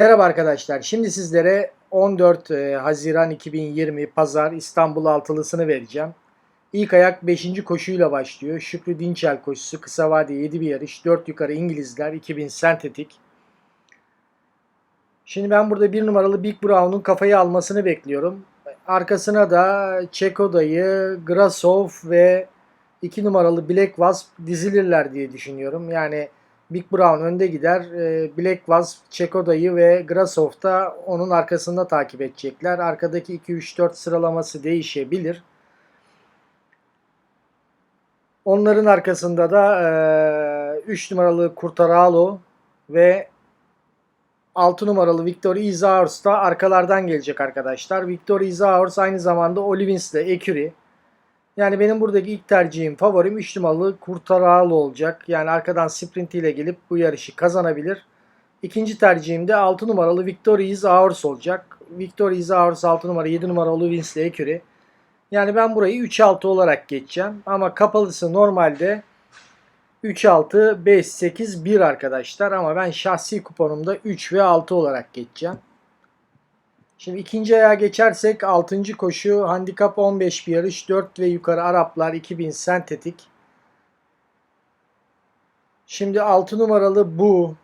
Merhaba arkadaşlar. Şimdi sizlere 14 e, Haziran 2020 Pazar İstanbul altılısını vereceğim. İlk ayak 5. koşuyla başlıyor. Şükrü Dinçel koşusu kısa vade 7 bir yarış. 4 yukarı İngilizler 2000 sentetik. Şimdi ben burada bir numaralı Big Brown'un kafayı almasını bekliyorum. Arkasına da Çekoda'yı, Grasov ve 2 numaralı Black Wasp dizilirler diye düşünüyorum. Yani Big Brown önde gider. E, Black Wasp, Çekoda'yı ve Grasov da onun arkasında takip edecekler. Arkadaki 2-3-4 sıralaması değişebilir. Onların arkasında da 3 numaralı Kurtaralo ve 6 numaralı Victor Izaurs da arkalardan gelecek arkadaşlar. Victor Izaurs aynı zamanda Olivins ile Eküri. Yani benim buradaki ilk tercihim favorim 3 numaralı Kurtaralo olacak. Yani arkadan sprint ile gelip bu yarışı kazanabilir. İkinci tercihim de 6 numaralı Victorious Hours olacak. Victorious Hours 6 numara 7 numaralı Winslet Eküri. Yani ben burayı 3-6 olarak geçeceğim. Ama kapalısı normalde 3-6, 5, 8, 1 arkadaşlar. Ama ben şahsi kuponumda 3 ve 6 olarak geçeceğim. Şimdi ikinci ayağa geçersek 6. koşu handikap 15 bir yarış 4 ve yukarı Araplar 2000 sentetik. Şimdi 6 numaralı bu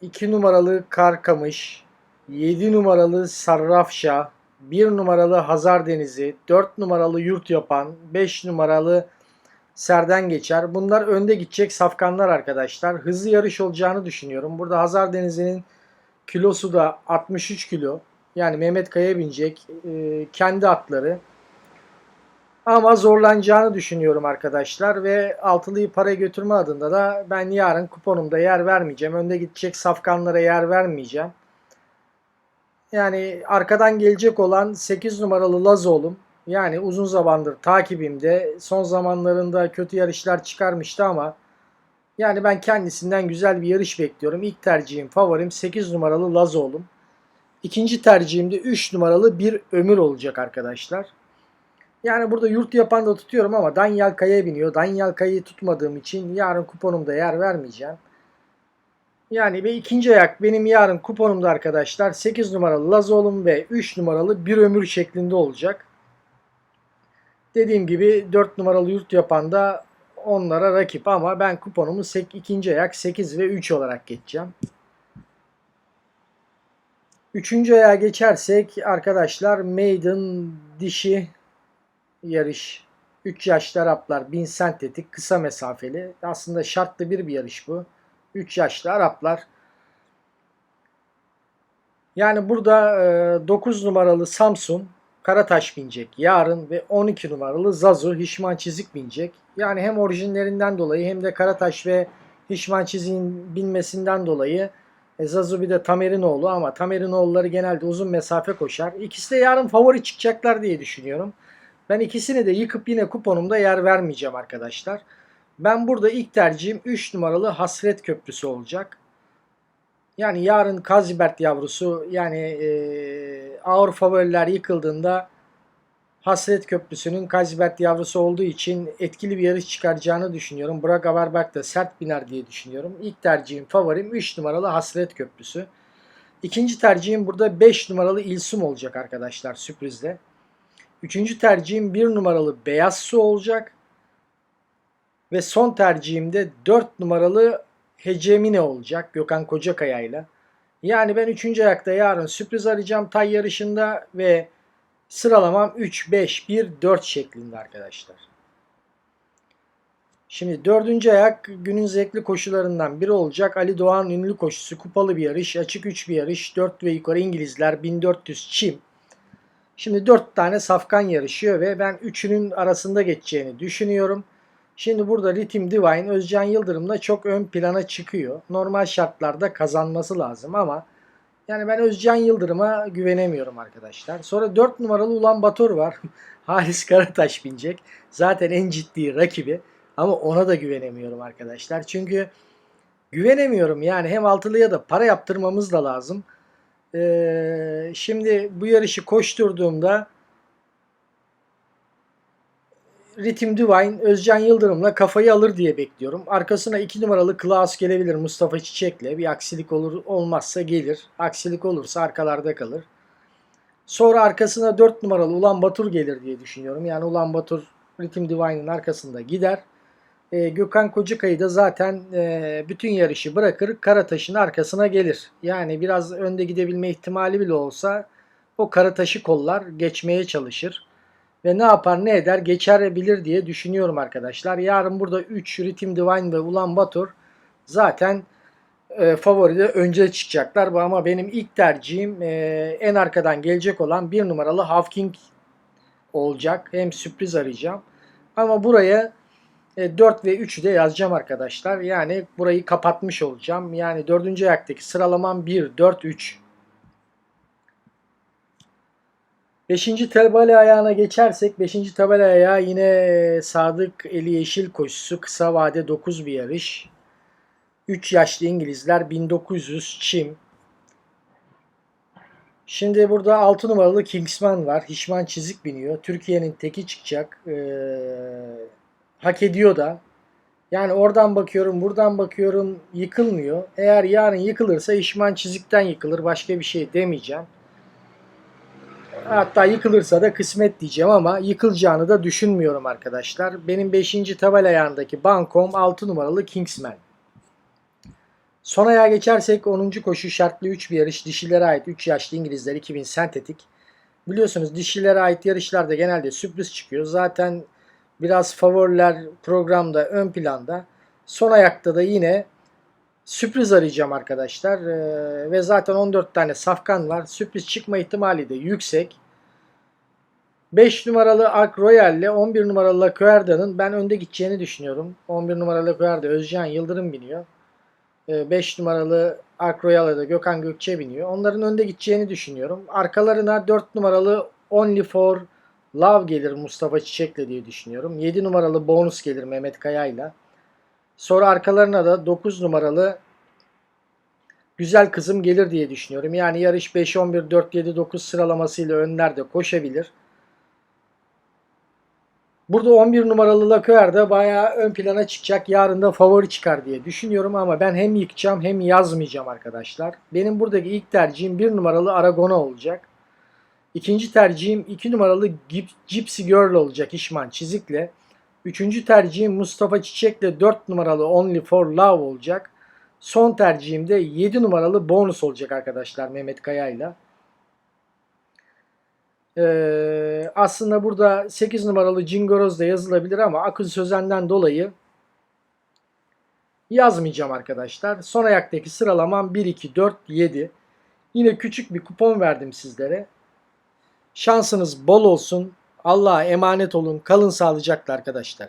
2 numaralı Karkamış 7 numaralı Sarrafşa 1 numaralı Hazar Denizi 4 numaralı Yurt Yapan 5 numaralı Serden geçer. Bunlar önde gidecek safkanlar arkadaşlar. Hızlı yarış olacağını düşünüyorum. Burada Hazar Denizi'nin kilosu da 63 kilo. Yani Mehmet Kaya binecek. E, kendi atları. Ama zorlanacağını düşünüyorum arkadaşlar. Ve altılıyı para götürme adında da ben yarın kuponumda yer vermeyeceğim. Önde gidecek safkanlara yer vermeyeceğim. Yani arkadan gelecek olan 8 numaralı Lazoğlu'm. Yani uzun zamandır takibimde. Son zamanlarında kötü yarışlar çıkarmıştı ama yani ben kendisinden güzel bir yarış bekliyorum. İlk tercihim favorim 8 numaralı Lazoğlu'm. İkinci tercihim de 3 numaralı bir ömür olacak arkadaşlar. Yani burada yurt yapan da tutuyorum ama Daniel Kaya biniyor. Daniel Kaya'yı tutmadığım için yarın kuponumda yer vermeyeceğim. Yani ve ikinci ayak benim yarın kuponumda arkadaşlar 8 numaralı Lazoğlu'm ve 3 numaralı bir ömür şeklinde olacak. Dediğim gibi 4 numaralı yurt yapan da onlara rakip ama ben kuponumu ikinci ayak 8 ve 3 olarak geçeceğim. Üçüncü ayağa geçersek arkadaşlar maiden dişi yarış. 3 yaşlı Araplar 1000 sentetik kısa mesafeli. Aslında şartlı bir bir yarış bu. 3 yaşlı Araplar. Yani burada 9 numaralı Samsun Karataş binecek yarın ve 12 numaralı Zazu Hişman Çizik binecek. Yani hem orijinlerinden dolayı hem de Karataş ve Hişman Çizik'in binmesinden dolayı e, Zazu bir de Tamerinoğlu ama Tamerinoğulları genelde uzun mesafe koşar. İkisi de yarın favori çıkacaklar diye düşünüyorum. Ben ikisini de yıkıp yine kuponumda yer vermeyeceğim arkadaşlar. Ben burada ilk tercihim 3 numaralı Hasret Köprüsü olacak. Yani yarın Kazibert yavrusu yani e, ağır favoriler yıkıldığında Hasret Köprüsü'nün Kazibert yavrusu olduğu için etkili bir yarış çıkaracağını düşünüyorum. Burak Averberg de sert biner diye düşünüyorum. İlk tercihim favorim 3 numaralı Hasret Köprüsü. İkinci tercihim burada 5 numaralı İlsum olacak arkadaşlar sürprizde. Üçüncü tercihim 1 numaralı Beyaz Su olacak. Ve son tercihim de 4 numaralı Hecemine olacak Gökhan Kocakaya ile. Yani ben 3. ayakta yarın sürpriz arayacağım tay yarışında ve Sıralamam 3, 5, 1, 4 şeklinde arkadaşlar. Şimdi dördüncü ayak günün zevkli koşularından biri olacak. Ali Doğan ünlü koşusu kupalı bir yarış. Açık 3 bir yarış. 4 ve yukarı İngilizler 1400 çim. Şimdi 4 tane safkan yarışıyor ve ben üçünün arasında geçeceğini düşünüyorum. Şimdi burada Ritim Divine Özcan Yıldırım'la çok ön plana çıkıyor. Normal şartlarda kazanması lazım ama yani ben Özcan Yıldırım'a güvenemiyorum arkadaşlar. Sonra 4 numaralı Ulan Bator var. Halis Karataş binecek. Zaten en ciddi rakibi. Ama ona da güvenemiyorum arkadaşlar. Çünkü güvenemiyorum yani hem altılıya da para yaptırmamız da lazım. Ee, şimdi bu yarışı koşturduğumda Ritim Divine Özcan Yıldırım'la kafayı alır diye bekliyorum. Arkasına 2 numaralı Klaus gelebilir Mustafa Çiçek'le. Bir aksilik olur olmazsa gelir. Aksilik olursa arkalarda kalır. Sonra arkasına 4 numaralı Ulan Batur gelir diye düşünüyorum. Yani Ulan Batur Ritim Divine'ın arkasında gider. E, Gökhan Kocakayı da zaten e, bütün yarışı bırakır Karataş'ın arkasına gelir. Yani biraz önde gidebilme ihtimali bile olsa o Karataş'ı kollar geçmeye çalışır. Ve ne yapar ne eder geçebilir diye düşünüyorum arkadaşlar. Yarın burada 3 Ritim Divine ve Ulan Batur zaten e, favoride önce çıkacaklar. Ama benim ilk tercihim e, en arkadan gelecek olan bir numaralı Hawking olacak. Hem sürpriz arayacağım. Ama buraya e, 4 ve 3'ü de yazacağım arkadaşlar. Yani burayı kapatmış olacağım. Yani 4. ayaktaki sıralamam 1, 4, 3. 5. tabela ayağına geçersek 5. tabela ayağı yine Sadık Eli Yeşil koşusu kısa vade 9 bir yarış. 3 yaşlı İngilizler 1900 çim. Şimdi burada 6 numaralı Kingsman var. Hişman çizik biniyor. Türkiye'nin teki çıkacak. Ee, hak ediyor da. Yani oradan bakıyorum, buradan bakıyorum yıkılmıyor. Eğer yarın yıkılırsa Hişman çizikten yıkılır. Başka bir şey demeyeceğim. Hatta yıkılırsa da kısmet diyeceğim ama yıkılacağını da düşünmüyorum arkadaşlar. Benim 5. tabela ayağındaki bankom 6 numaralı Kingsman. Son ayağa geçersek 10. koşu şartlı 3 bir yarış. Dişilere ait 3 yaşlı İngilizler 2000 sentetik. Biliyorsunuz dişilere ait yarışlarda genelde sürpriz çıkıyor. Zaten biraz favoriler programda ön planda. Son ayakta da yine sürpriz arayacağım arkadaşlar. Ee, ve zaten 14 tane safkan var. Sürpriz çıkma ihtimali de yüksek. 5 numaralı Ark Royal ile 11 numaralı Lacuerda'nın ben önde gideceğini düşünüyorum. 11 numaralı Lacuerda Özcan Yıldırım biniyor. 5 numaralı Ark Royal'a da Gökhan Gökçe biniyor. Onların önde gideceğini düşünüyorum. Arkalarına 4 numaralı Only for Love gelir Mustafa Çiçek'le diye düşünüyorum. 7 numaralı Bonus gelir Mehmet Kaya'yla. Sonra arkalarına da 9 numaralı Güzel Kızım gelir diye düşünüyorum. Yani yarış 5, 11, 4, 7, 9 sıralamasıyla önlerde koşabilir. Burada 11 numaralı Lacoer da bayağı ön plana çıkacak. Yarın da favori çıkar diye düşünüyorum ama ben hem yıkacağım hem yazmayacağım arkadaşlar. Benim buradaki ilk tercihim 1 numaralı Aragona olacak. İkinci tercihim 2 numaralı Gypsy Girl olacak İşman Çizik'le. Üçüncü tercihim Mustafa Çiçek'le 4 numaralı Only for Love olacak. Son tercihim de 7 numaralı bonus olacak arkadaşlar Mehmet Kaya'yla. Ee, aslında burada 8 numaralı Cingoroz da yazılabilir ama akıl sözenden dolayı yazmayacağım arkadaşlar. Son ayaktaki sıralamam 1, 2, 4, 7. Yine küçük bir kupon verdim sizlere. Şansınız bol olsun. Allah'a emanet olun. Kalın sağlıcakla arkadaşlar.